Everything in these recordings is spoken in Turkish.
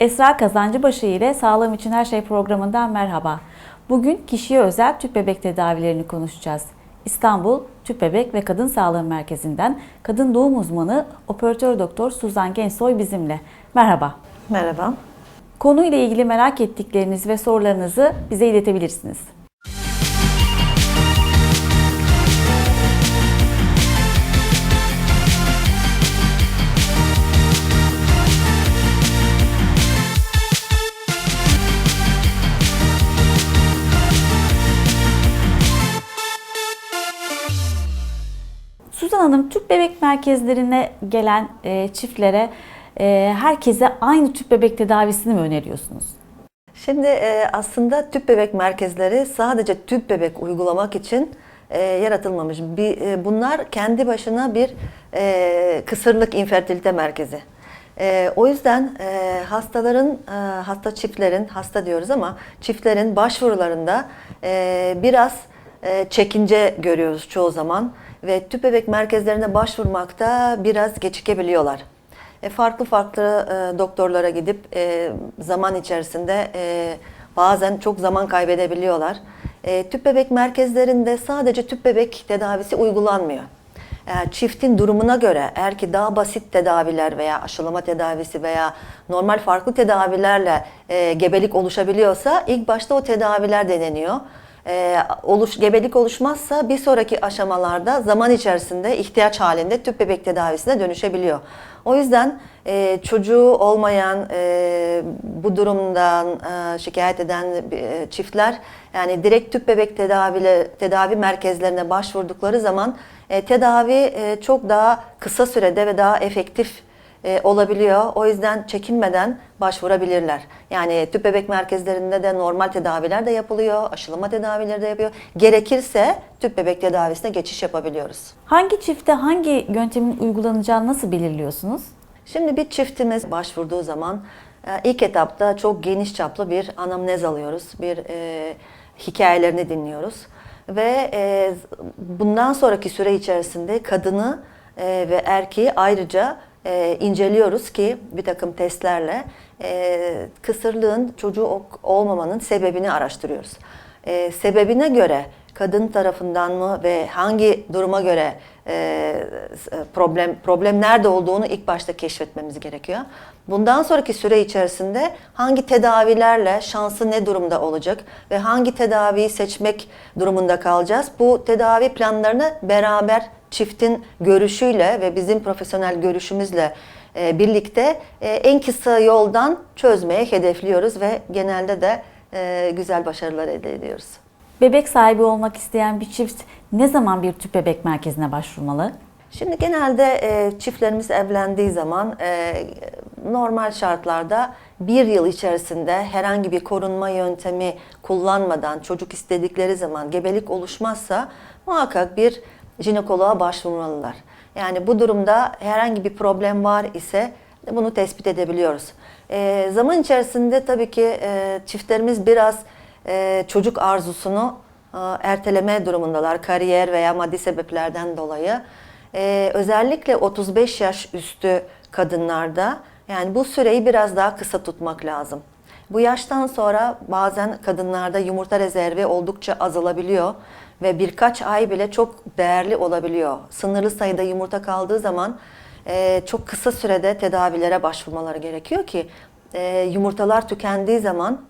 Esra Kazancıbaşı ile Sağlığım İçin Her Şey programından merhaba. Bugün kişiye özel tüp bebek tedavilerini konuşacağız. İstanbul Tüp Bebek ve Kadın Sağlığı Merkezi'nden kadın doğum uzmanı operatör doktor Suzan Gensoy bizimle. Merhaba. Merhaba. Konuyla ilgili merak ettikleriniz ve sorularınızı bize iletebilirsiniz. Hanım, tüp bebek merkezlerine gelen e, çiftlere e, herkese aynı tüp bebek tedavisini mi öneriyorsunuz? Şimdi e, aslında tüp bebek merkezleri sadece tüp bebek uygulamak için e, yaratılmamış. Bir, e, bunlar kendi başına bir e, kısırlık infertilite merkezi. E, o yüzden e, hastaların, e, hasta çiftlerin, hasta diyoruz ama çiftlerin başvurularında e, biraz e, çekince görüyoruz çoğu zaman ve tüp bebek merkezlerine başvurmakta biraz gecikebiliyorlar. E, farklı farklı e, doktorlara gidip e, zaman içerisinde e, bazen çok zaman kaybedebiliyorlar. E, tüp bebek merkezlerinde sadece tüp bebek tedavisi uygulanmıyor. Eğer çiftin durumuna göre eğer ki daha basit tedaviler veya aşılama tedavisi veya normal farklı tedavilerle e, gebelik oluşabiliyorsa ilk başta o tedaviler deneniyor. E, oluş, gebelik oluşmazsa bir sonraki aşamalarda zaman içerisinde ihtiyaç halinde tüp bebek tedavisine dönüşebiliyor. O yüzden e, çocuğu olmayan e, bu durumdan e, şikayet eden e, çiftler yani direkt tüp bebek tedavi tedavi merkezlerine başvurdukları zaman e, tedavi e, çok daha kısa sürede ve daha efektif e, olabiliyor. O yüzden çekinmeden başvurabilirler. Yani tüp bebek merkezlerinde de normal tedaviler de yapılıyor, aşılama tedavileri de yapıyor. Gerekirse tüp bebek tedavisine geçiş yapabiliyoruz. Hangi çifte hangi yöntemin uygulanacağını nasıl belirliyorsunuz? Şimdi bir çiftimiz başvurduğu zaman e, ilk etapta çok geniş çaplı bir anamnez alıyoruz. Bir e, hikayelerini dinliyoruz. Ve e, bundan sonraki süre içerisinde kadını e, ve erkeği ayrıca e, inceliyoruz ki bir takım testlerle e, kısırlığın çocuğu olmamanın sebebini araştırıyoruz. E, sebebine göre kadın tarafından mı ve hangi duruma göre e, problem problem nerede olduğunu ilk başta keşfetmemiz gerekiyor. Bundan sonraki süre içerisinde hangi tedavilerle şansı ne durumda olacak ve hangi tedaviyi seçmek durumunda kalacağız. Bu tedavi planlarını beraber çiftin görüşüyle ve bizim profesyonel görüşümüzle e, birlikte e, en kısa yoldan çözmeye hedefliyoruz ve genelde de e, güzel başarılar elde ediyoruz. Bebek sahibi olmak isteyen bir çift ne zaman bir tüp bebek merkezine başvurmalı? Şimdi genelde e, çiftlerimiz evlendiği zaman e, normal şartlarda bir yıl içerisinde herhangi bir korunma yöntemi kullanmadan çocuk istedikleri zaman gebelik oluşmazsa muhakkak bir jinekoloğa başvurmalılar. Yani bu durumda herhangi bir problem var ise bunu tespit edebiliyoruz. E, zaman içerisinde tabii ki e, çiftlerimiz biraz e, çocuk arzusunu e, erteleme durumundalar kariyer veya maddi sebeplerden dolayı. Ee, özellikle 35 yaş üstü kadınlarda yani bu süreyi biraz daha kısa tutmak lazım. Bu yaştan sonra bazen kadınlarda yumurta rezervi oldukça azalabiliyor ve birkaç ay bile çok değerli olabiliyor. Sınırlı sayıda yumurta kaldığı zaman e, çok kısa sürede tedavilere başvurmaları gerekiyor ki e, yumurtalar tükendiği zaman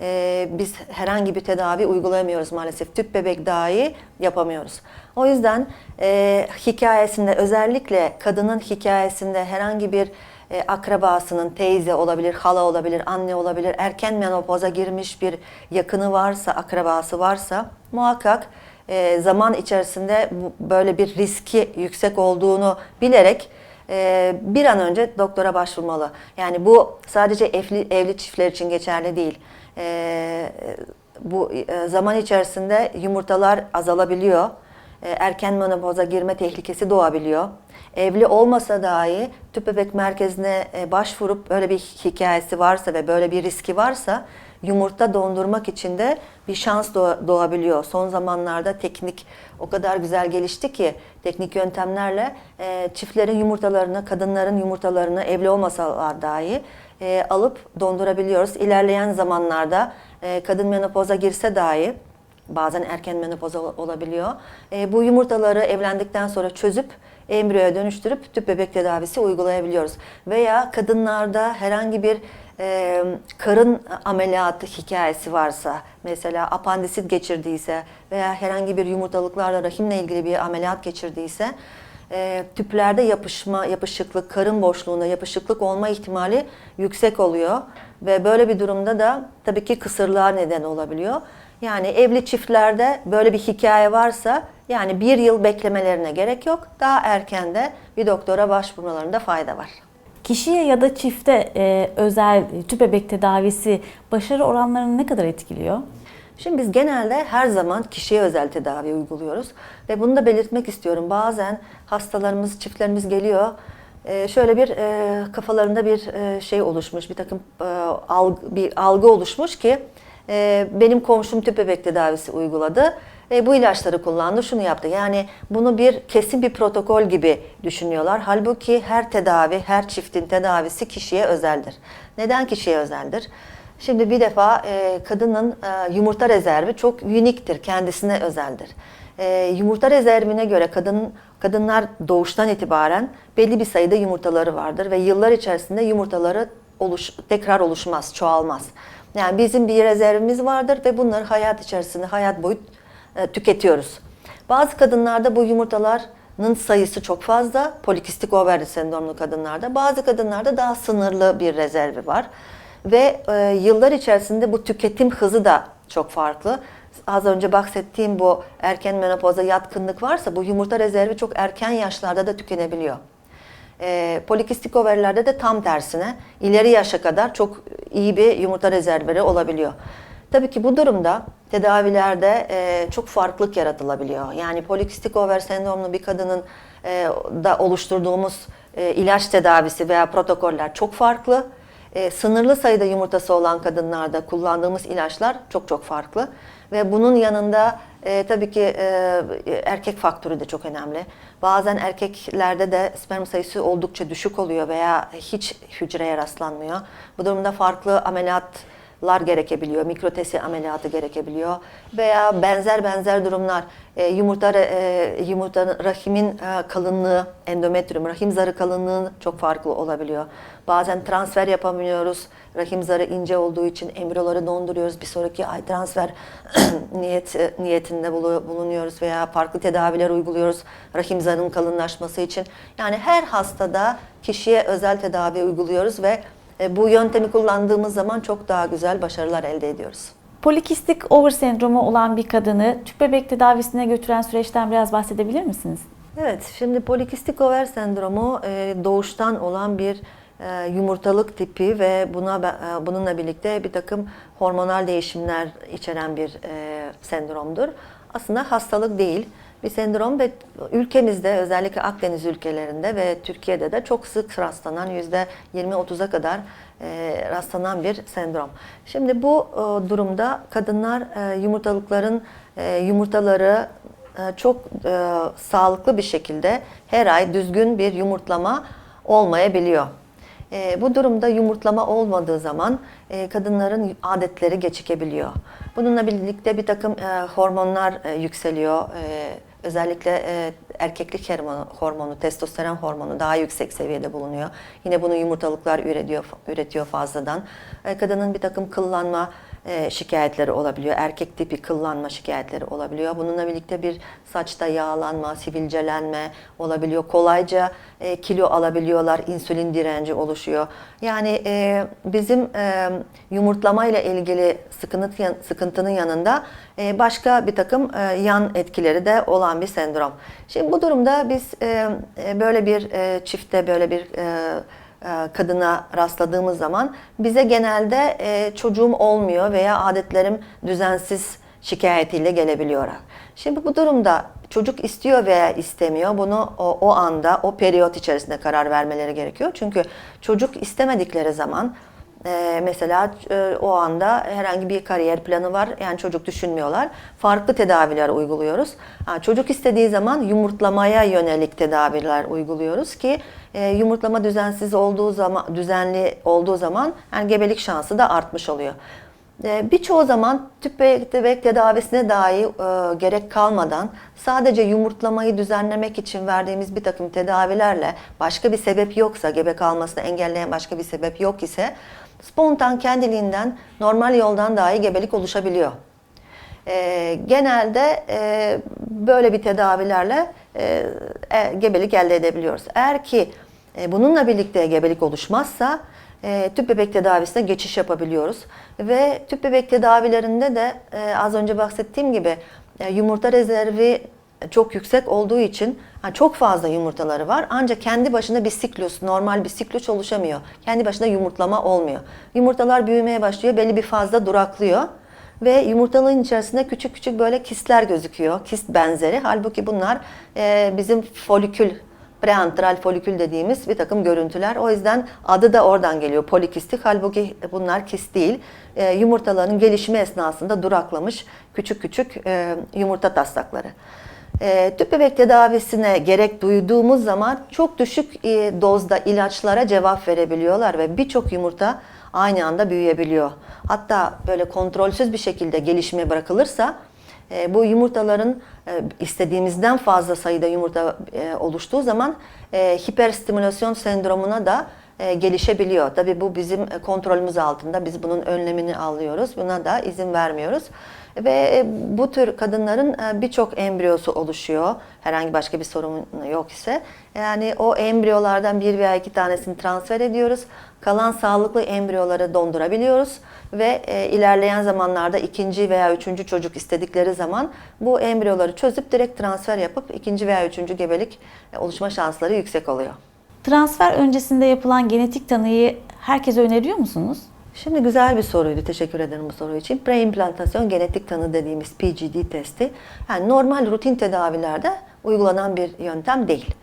e, biz herhangi bir tedavi uygulayamıyoruz maalesef. Tüp bebek dahi yapamıyoruz. O yüzden e, hikayesinde özellikle kadının hikayesinde herhangi bir e, akrabasının teyze olabilir, hala olabilir, anne olabilir, erken menopoza girmiş bir yakını varsa, akrabası varsa muhakkak e, zaman içerisinde bu, böyle bir riski yüksek olduğunu bilerek e, bir an önce doktora başvurmalı. Yani bu sadece evli, evli çiftler için geçerli değil. E, bu e, zaman içerisinde yumurtalar azalabiliyor. E, erken menopoza girme tehlikesi doğabiliyor. Evli olmasa dahi tüp bebek merkezine e, başvurup böyle bir hikayesi varsa ve böyle bir riski varsa yumurta dondurmak için de bir şans doğa- doğabiliyor. Son zamanlarda teknik o kadar güzel gelişti ki teknik yöntemlerle e, çiftlerin yumurtalarını, kadınların yumurtalarını evli olmasalar dahi e, alıp dondurabiliyoruz. İlerleyen zamanlarda e, kadın menopoza girse dahi bazen erken menopoz ol- olabiliyor. E, bu yumurtaları evlendikten sonra çözüp embriyoya dönüştürüp tüp bebek tedavisi uygulayabiliyoruz. Veya kadınlarda herhangi bir e, karın ameliyatı hikayesi varsa, mesela apandisit geçirdiyse veya herhangi bir yumurtalıklarla rahimle ilgili bir ameliyat geçirdiyse e, tüplerde yapışma, yapışıklık, karın boşluğunda yapışıklık olma ihtimali yüksek oluyor. Ve böyle bir durumda da tabii ki kısırlığa neden olabiliyor. Yani evli çiftlerde böyle bir hikaye varsa yani bir yıl beklemelerine gerek yok. Daha erken de bir doktora başvurmalarında fayda var. Kişiye ya da çifte e, özel tüp bebek tedavisi başarı oranlarını ne kadar etkiliyor? Şimdi biz genelde her zaman kişiye özel tedavi uyguluyoruz ve bunu da belirtmek istiyorum. Bazen hastalarımız, çiftlerimiz geliyor. e, Şöyle bir e, kafalarında bir e, şey oluşmuş, bir takım e, bir algı oluşmuş ki benim komşum tüp bebek tedavisi uyguladı. E, bu ilaçları kullandı, şunu yaptı. Yani bunu bir kesin bir protokol gibi düşünüyorlar. Halbuki her tedavi, her çiftin tedavisi kişiye özeldir. Neden kişiye özeldir? Şimdi bir defa e, kadının e, yumurta rezervi çok uniktir, kendisine özeldir. E, yumurta rezervine göre kadın kadınlar doğuştan itibaren belli bir sayıda yumurtaları vardır ve yıllar içerisinde yumurtaları oluş, tekrar oluşmaz, çoğalmaz. Yani bizim bir rezervimiz vardır ve bunları hayat içerisinde, hayat boyu e, tüketiyoruz. Bazı kadınlarda bu yumurtaların sayısı çok fazla, polikistik over sendromlu kadınlarda. Bazı kadınlarda daha sınırlı bir rezervi var. Ve e, yıllar içerisinde bu tüketim hızı da çok farklı. Az önce bahsettiğim bu erken menopoza yatkınlık varsa bu yumurta rezervi çok erken yaşlarda da tükenebiliyor. E, polikistik overlerde de tam tersine ileri yaşa kadar çok iyi bir yumurta rezervleri olabiliyor. Tabii ki bu durumda tedavilerde e, çok farklılık yaratılabiliyor. Yani polikistik over sendromlu bir kadının e, da oluşturduğumuz e, ilaç tedavisi veya protokoller çok farklı. E, sınırlı sayıda yumurtası olan kadınlarda kullandığımız ilaçlar çok çok farklı. Ve bunun yanında e, tabii ki e, erkek faktörü de çok önemli. Bazen erkeklerde de sperm sayısı oldukça düşük oluyor veya hiç hücreye rastlanmıyor. Bu durumda farklı ameliyatlar gerekebiliyor, mikrotesi ameliyatı gerekebiliyor veya benzer benzer durumlar e, yumurta e, yumurta rahimin e, kalınlığı, endometrium, rahim zarı kalınlığı çok farklı olabiliyor. Bazen transfer yapamıyoruz. Rahim zarı ince olduğu için embriyoları donduruyoruz. Bir sonraki ay transfer niyet e, niyetinde bulu- bulunuyoruz veya farklı tedaviler uyguluyoruz rahim zarının kalınlaşması için. Yani her hastada kişiye özel tedavi uyguluyoruz ve bu yöntemi kullandığımız zaman çok daha güzel başarılar elde ediyoruz. Polikistik over sendromu olan bir kadını tüp bebek tedavisine götüren süreçten biraz bahsedebilir misiniz? Evet, şimdi polikistik over sendromu e, doğuştan olan bir e, yumurtalık tipi ve buna e, bununla birlikte bir takım hormonal değişimler içeren bir e, sendromdur. Aslında hastalık değil, bir sendrom ve ülkemizde özellikle Akdeniz ülkelerinde ve Türkiye'de de çok sık rastlanan yüzde 20-30'a kadar e, rastlanan bir sendrom. Şimdi bu e, durumda kadınlar e, yumurtalıkların yumurtaları çok sağlıklı bir şekilde her ay düzgün bir yumurtlama olmayabiliyor. Bu durumda yumurtlama olmadığı zaman kadınların adetleri gecikebiliyor. Bununla birlikte bir takım hormonlar yükseliyor. Özellikle e, erkeklik hormonu, hormonu, testosteron hormonu daha yüksek seviyede bulunuyor. Yine bunu yumurtalıklar üretiyor, üretiyor fazladan. E, kadının bir takım kıllanma e, şikayetleri olabiliyor. Erkek tipi kıllanma şikayetleri olabiliyor. Bununla birlikte bir saçta yağlanma, sivilcelenme olabiliyor. Kolayca e, kilo alabiliyorlar. insülin direnci oluşuyor. Yani e, bizim e, yumurtlama ile ilgili sıkıntı, sıkıntının yanında başka bir takım yan etkileri de olan bir sendrom. Şimdi bu durumda biz böyle bir e, çifte böyle bir kadına rastladığımız zaman bize genelde e, çocuğum olmuyor veya adetlerim düzensiz şikayetiyle gelebiliyorlar. Şimdi bu durumda çocuk istiyor veya istemiyor bunu o, o anda o periyot içerisinde karar vermeleri gerekiyor. Çünkü çocuk istemedikleri zaman Ee, mesela e, o anda herhangi bir kariyer planı var. Yani çocuk düşünmüyorlar. Farklı tedaviler uyguluyoruz. Çocuk istediği zaman yumurtlamaya yönelik tedaviler uyguluyoruz ki e, yumurtlama düzensiz olduğu zaman, düzenli olduğu zaman yani gebelik şansı da artmış oluyor. E, Birçoğu zaman tüp bebek tedavisine dahi e, gerek kalmadan sadece yumurtlamayı düzenlemek için verdiğimiz bir takım tedavilerle başka bir sebep yoksa, gebe kalmasını engelleyen başka bir sebep yok ise spontan kendiliğinden normal yoldan dahi gebelik oluşabiliyor. E, genelde e, böyle bir tedavilerle e, e, gebelik elde edebiliyoruz. Eğer ki e, bununla birlikte gebelik oluşmazsa e, tüp bebek tedavisine geçiş yapabiliyoruz. Ve tüp bebek tedavilerinde de e, az önce bahsettiğim gibi e, yumurta rezervi çok yüksek olduğu için ha, çok fazla yumurtaları var. Ancak kendi başına bir siklus, normal bir siklus oluşamıyor. Kendi başına yumurtlama olmuyor. Yumurtalar büyümeye başlıyor, belli bir fazla duraklıyor. Ve yumurtalığın içerisinde küçük küçük böyle kistler gözüküyor. Kist benzeri. Halbuki bunlar e, bizim folikül, preantral folikül dediğimiz bir takım görüntüler. O yüzden adı da oradan geliyor. Polikistik. Halbuki bunlar kist değil. E, yumurtaların gelişimi esnasında duraklamış küçük küçük e, yumurta taslakları. E, tüp bebek tedavisine gerek duyduğumuz zaman çok düşük e, dozda ilaçlara cevap verebiliyorlar ve birçok yumurta aynı anda büyüyebiliyor. Hatta böyle kontrolsüz bir şekilde gelişmeye bırakılırsa e, bu yumurtaların e, istediğimizden fazla sayıda yumurta e, oluştuğu zaman e, hiperstimülasyon sendromuna da e, gelişebiliyor. Tabii bu bizim e, kontrolümüz altında. Biz bunun önlemini alıyoruz. Buna da izin vermiyoruz. Ve e, bu tür kadınların e, birçok embriyosu oluşuyor. Herhangi başka bir sorun yok ise. Yani o embriyolardan bir veya iki tanesini transfer ediyoruz. Kalan sağlıklı embriyoları dondurabiliyoruz. Ve e, ilerleyen zamanlarda ikinci veya üçüncü çocuk istedikleri zaman bu embriyoları çözüp direkt transfer yapıp ikinci veya üçüncü gebelik oluşma şansları yüksek oluyor. Transfer öncesinde yapılan genetik tanıyı herkese öneriyor musunuz? Şimdi güzel bir soruydu. Teşekkür ederim bu soru için. Preimplantasyon genetik tanı dediğimiz PGD testi yani normal rutin tedavilerde uygulanan bir yöntem değil.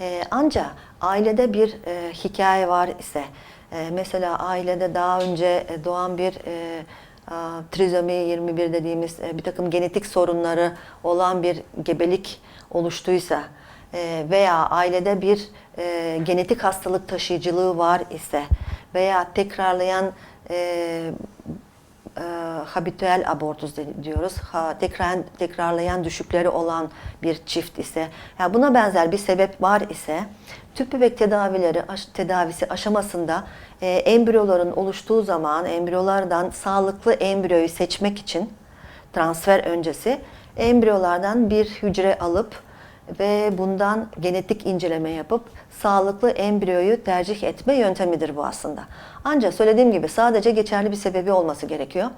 Ee, ancak ailede bir e, hikaye var ise e, mesela ailede daha önce e, doğan bir e, trizomi 21 dediğimiz e, bir takım genetik sorunları olan bir gebelik oluştuysa e, veya ailede bir genetik hastalık taşıyıcılığı var ise veya tekrarlayan e, e, habitüel abortus diyoruz. Ha, tekrar tekrarlayan düşükleri olan bir çift ise, yani buna benzer bir sebep var ise tüp bebek tedavileri aş- tedavisi aşamasında e, embriyoların oluştuğu zaman embriyolardan sağlıklı embriyoyu seçmek için transfer öncesi embriyolardan bir hücre alıp ve bundan genetik inceleme yapıp sağlıklı embriyoyu tercih etme yöntemidir bu aslında. Ancak söylediğim gibi sadece geçerli bir sebebi olması gerekiyor.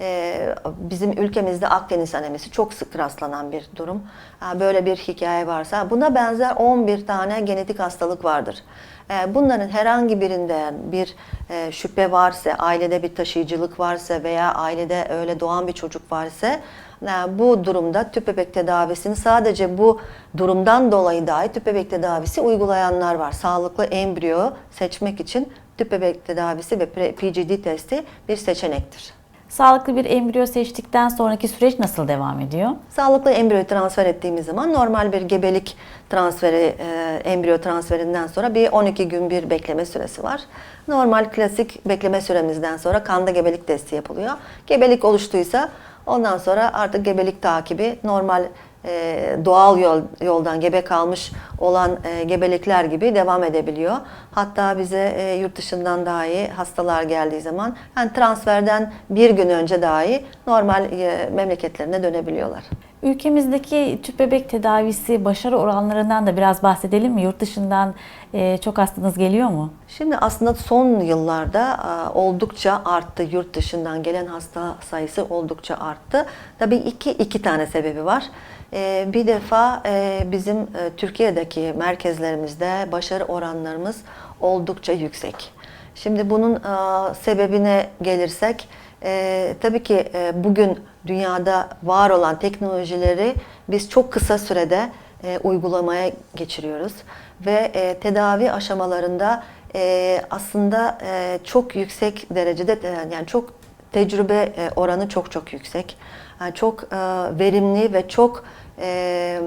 Ee, bizim ülkemizde Akdeniz anemisi çok sık rastlanan bir durum. Ha, Böyle bir hikaye varsa buna benzer 11 tane genetik hastalık vardır. Ee, Bunların herhangi birinden bir e, şüphe varsa, ailede bir taşıyıcılık varsa veya ailede öyle doğan bir çocuk varsa bu durumda tüp bebek tedavisini sadece bu durumdan dolayı dahi tüp bebek tedavisi uygulayanlar var. Sağlıklı embriyo seçmek için tüp bebek tedavisi ve PGD testi bir seçenektir. Sağlıklı bir embriyo seçtikten sonraki süreç nasıl devam ediyor? Sağlıklı embriyo transfer ettiğimiz zaman normal bir gebelik transferi, e, embriyo transferinden sonra bir 12 gün bir bekleme süresi var. Normal klasik bekleme süremizden sonra kanda gebelik testi yapılıyor. Gebelik oluştuysa ondan sonra artık gebelik takibi normal e, doğal yol, yoldan gebe kalmış olan e, gebelikler gibi devam edebiliyor. Hatta bize e, yurt dışından dahi hastalar geldiği zaman yani transferden bir gün önce dahi normal e, memleketlerine dönebiliyorlar. Ülkemizdeki tüp bebek tedavisi başarı oranlarından da biraz bahsedelim mi? Yurt dışından e, çok hastanız geliyor mu? Şimdi aslında son yıllarda oldukça arttı. Yurt dışından gelen hasta sayısı oldukça arttı. Tabii iki, iki tane sebebi var. E, Bir defa e, bizim e, Türkiye'deki merkezlerimizde başarı oranlarımız oldukça yüksek. Şimdi bunun e, sebebine gelirsek, tabii ki bugün dünyada var olan teknolojileri biz çok kısa sürede uygulamaya geçiriyoruz ve tedavi aşamalarında aslında çok yüksek derecede yani çok tecrübe e, oranı çok çok yüksek. Yani çok e, verimli ve çok e,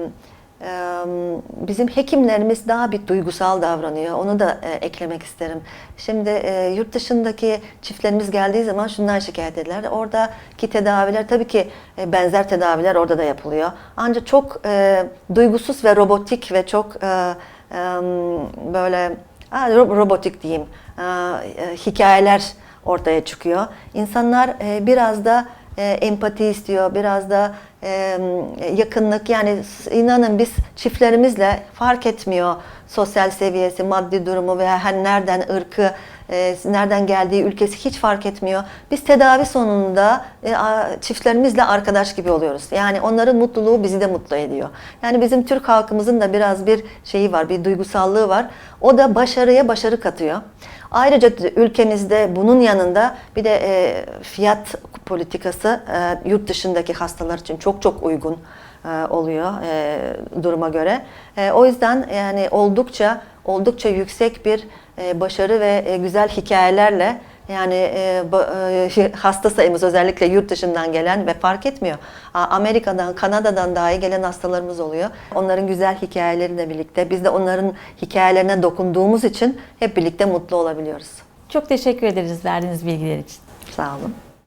bizim hekimlerimiz daha bir duygusal davranıyor. Onu da eklemek isterim. Şimdi yurt dışındaki çiftlerimiz geldiği zaman şundan şikayet ederler. Oradaki tedaviler tabii ki benzer tedaviler orada da yapılıyor. Ancak çok duygusuz ve robotik ve çok böyle robotik diyeyim hikayeler ortaya çıkıyor. İnsanlar e, biraz da e, empati istiyor, biraz da e, yakınlık. Yani inanın biz çiftlerimizle fark etmiyor sosyal seviyesi, maddi durumu veya her nereden ırkı, e, nereden geldiği ülkesi hiç fark etmiyor. Biz tedavi sonunda e, a- çiftlerimizle arkadaş gibi oluyoruz. Yani onların mutluluğu bizi de mutlu ediyor. Yani bizim Türk halkımızın da biraz bir şeyi var, bir duygusallığı var. O da başarıya başarı katıyor. Ayrıca ülkemizde bunun yanında bir de e, fiyat politikası e, yurt dışındaki hastalar için çok çok uygun e, oluyor e, duruma göre. E, o yüzden yani oldukça oldukça yüksek bir e, başarı ve e, güzel hikayelerle yani e, e, hasta sayımız özellikle yurt dışından gelen ve fark etmiyor. Amerika'dan, Kanada'dan dahi gelen hastalarımız oluyor. Onların güzel hikayeleriyle birlikte biz de onların hikayelerine dokunduğumuz için hep birlikte mutlu olabiliyoruz. Çok teşekkür ederiz verdiğiniz bilgiler için. Sağ olun.